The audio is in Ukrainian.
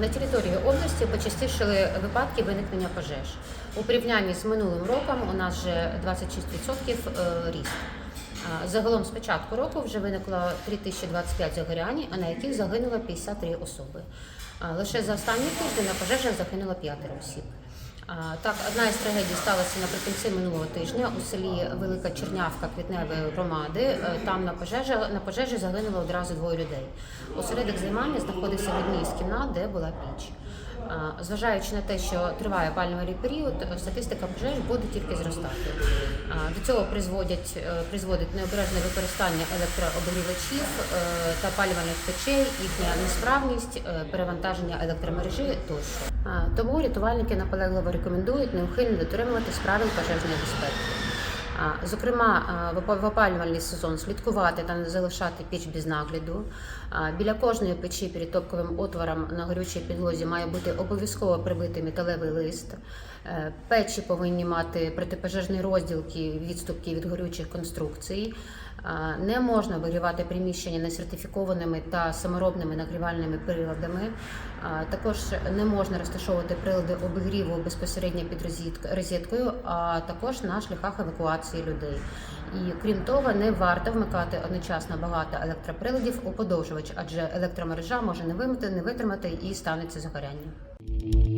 На території області почастішили випадки виникнення пожеж. У порівнянні з минулим роком у нас вже 26% е, ріст. Загалом з початку року вже виникло 3025 загорянь, а на яких загинуло 53 особи. Лише за останні тиждень на пожежах загинуло 5 осіб. Так, одна із трагедій сталася наприкінці минулого тижня у селі Велика Чернявка Квітневої громади. Е, Там на пожежі, на пожежі загинуло одразу двоє людей. Осередок займання знаходився в одній з кімнат, де була піч. Зважаючи на те, що триває опалювальний період, статистика пожеж буде тільки зростати. До цього призводять, е, призводить необережне використання електрообігрівачів е, та опалювальних печей, їхня несправність, е, перевантаження електромережі тощо. Тому рятувальники наполегливо рекомендують неухильно дотримуватись правил пожежної безпеки. Зокрема, в опалювальний сезон слідкувати та не залишати піч без нагляду. Біля кожної печі перед топковим отвором на горючій підлозі має бути обов'язково прибитий металевий лист. Е, Печі повинні мати протипожежні розділки, відступки від горючих конструкцій. Не можна вигрівати приміщення несертифікованими та саморобними нагрівальними приладами. Також не можна розташовувати прилади обігріву безпосередньо під розеткою, а також на шляхах евакуації людей. І крім того, не варто вмикати одночасно багато електроприладів у подовжувач, адже електромережа може не вимити, не витримати і станеться загоряння.